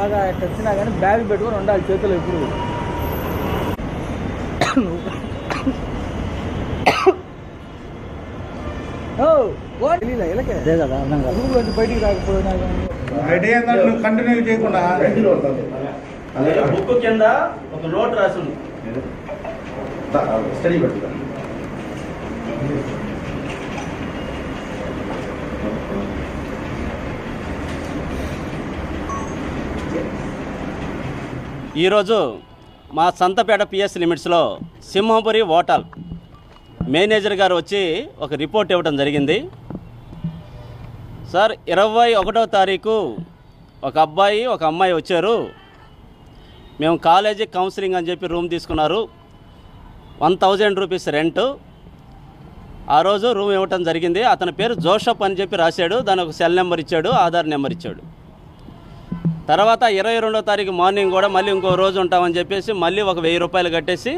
బాగా ఎట్ట వచ్చినా కానీ బ్యాగ్ పెట్టుకొని ఉండాలి చేతులు ఎప్పుడు. బయటికి రాకపోయినా రెడీ అయిందంటే నువ్వు కంటిన్యూ చేయకుండా. బుక్ కింద. ఒక నోట్ రాసి ఉంది. స్టడీ ఈరోజు మా సంతపేట పిఎస్ లిమిట్స్లో సింహపురి హోటల్ మేనేజర్ గారు వచ్చి ఒక రిపోర్ట్ ఇవ్వడం జరిగింది. సార్ ఇరవై ఒకటో తారీఖు ఒక అబ్బాయి ఒక అమ్మాయి వచ్చారు. మేము కాలేజీ కౌన్సిలింగ్ అని చెప్పి రూమ్ తీసుకున్నారు. One thousand rupees rent. ఆ రోజు రూమ్ ఇవ్వటం జరిగింది. అతని పేరు జోషప్ అని చెప్పి రాశాడు. దాని ఒక సెల్ నెంబర్ ఇచ్చాడు ఆధార్ నెంబర్ ఇచ్చాడు. తర్వాత ఇరవై రెండో తారీఖు మార్నింగ్ కూడా మళ్ళీ ఇంకో రోజు ఉంటామని చెప్పేసి మళ్ళీ ఒక వెయ్యి రూపాయలు కట్టేసి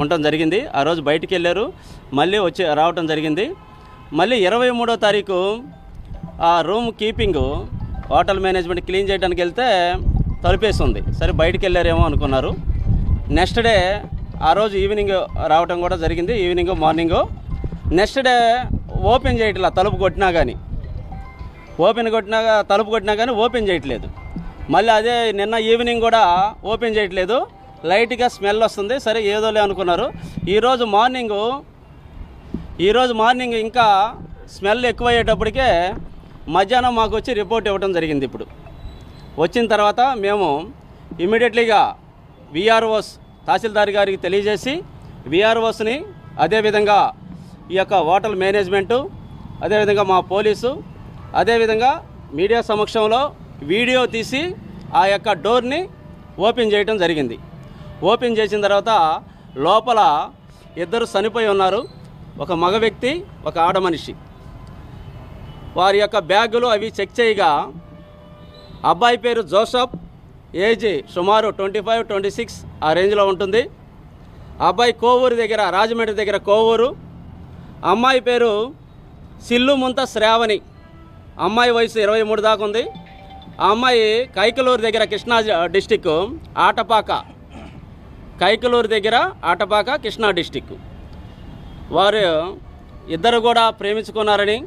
ఉండటం జరిగింది. ఆ రోజు బయటికి వెళ్ళారు. మళ్ళీ వచ్చి రావటం జరిగింది. మళ్ళీ ఇరవై మూడో తారీఖు ఆ room keeping hotel management clean చేయడానికి వెళ్తే తలుపేసి ఉంది సరే బయటికి వెళ్ళారేమో అనుకున్నారు. నెక్స్ట్ డే ఆ రోజు ఈవినింగ్ రావటం కూడా జరిగింది. Evening morning. Next day open చేయట్లా తలుపు కొట్టినా కానీ ఓపెన్ కొట్టినా తలుపు కొట్టినా కానీ ఓపెన్ చేయట్లేదు. మళ్ళీ అదే నిన్న ఈవినింగ్ కూడా ఓపెన్ చేయట్లేదు. లైట్గా స్మెల్ వస్తుంది. సరే ఏదోలే అనుకున్నారు. ఈరోజు మార్నింగు ఈరోజు మార్నింగ్ ఇంకా స్మెల్ ఎక్కువయ్యేటప్పటికే మధ్యాహ్నం మాకు వచ్చి రిపోర్ట్ ఇవ్వడం జరిగింది ఇప్పుడు. వచ్చిన తర్వాత మేము ఇమీడియట్లీగా విఆర్ఓస్ తహసీల్దార్ గారికి తెలియజేసి విఆర్ఓస్ని అదేవిధంగా ఈ యొక్క హోటల్ మేనేజ్మెంటు అదేవిధంగా మా పోలీసు అదేవిధంగా మీడియా సమక్షంలో వీడియో తీసి ఆ యొక్క డోర్ని ఓపెన్ చేయడం జరిగింది. ఓపెన్ చేసిన తర్వాత లోపల ఇద్దరు చనిపోయి ఉన్నారు. ఒక మగ వ్యక్తి ఒక ఆడ మనిషి. వారి యొక్క బ్యాగులు అవి చెక్ చేయగా అబ్బాయి పేరు జోసఫ్ ఏజ్ సుమారు ట్వంటీ ఫైవ్ ట్వంటీ సిక్స్ ఆ రేంజ్లో ఉంటుంది. అబ్బాయి కోవూరు దగ్గర రాజమండ్రి దగ్గర కోవూరు. అమ్మాయి పేరు సిల్లు ముంత శ్రావణి. అమ్మాయి వయసు ఇరవై మూడు దాకా ఉంది. ఆ అమ్మాయి కైకలూరు దగ్గర కృష్ణా డిస్టిక్ ఆటపాక. కైకలూరు దగ్గర ఆటపాక కృష్ణా డిస్టిక్. వారు ఇద్దరు కూడా ప్రేమించుకున్నారని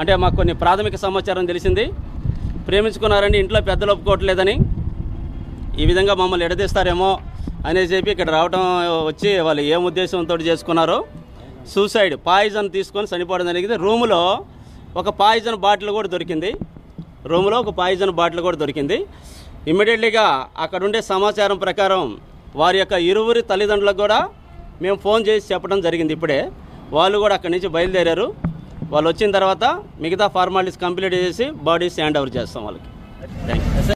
అంటే మాకు కొన్ని ప్రాథమిక సమాచారం తెలిసింది. ప్రేమించుకున్నారని ఇంట్లో పెద్దలు ఒప్పుకోవట్లేదని ఈ విధంగా మమ్మల్ని ఎడదీస్తారేమో అనేసి చెప్పి ఇక్కడ రావడం వచ్చి వాళ్ళు ఏం ఉద్దేశంతో చేసుకున్నారో సూసైడ్ పాయిజన్ తీసుకొని చనిపోవడం జరిగింది. రూములో ఒక పాయిజన్ బాటిల్ కూడా దొరికింది. రూమ్లో ఒక పాయిజన్ బాటిల్ కూడా దొరికింది. ఇమ్మీడియట్లీగా అక్కడ ఉండే సమాచారం ప్రకారం వారి యొక్క ఇరువురి తల్లిదండ్రులకు కూడా మేము ఫోన్ చేసి చెప్పడం జరిగింది ఇప్పుడే. వాళ్ళు కూడా అక్కడి నుంచి బయలుదేరారు. వాళ్ళు వచ్చిన తర్వాత మిగతా ఫార్మాలిటీస్ కంప్లీట్ చేసి బాడీస్ హ్యాండ్ ఓవర్ చేస్తాం వాళ్ళకి. Thank you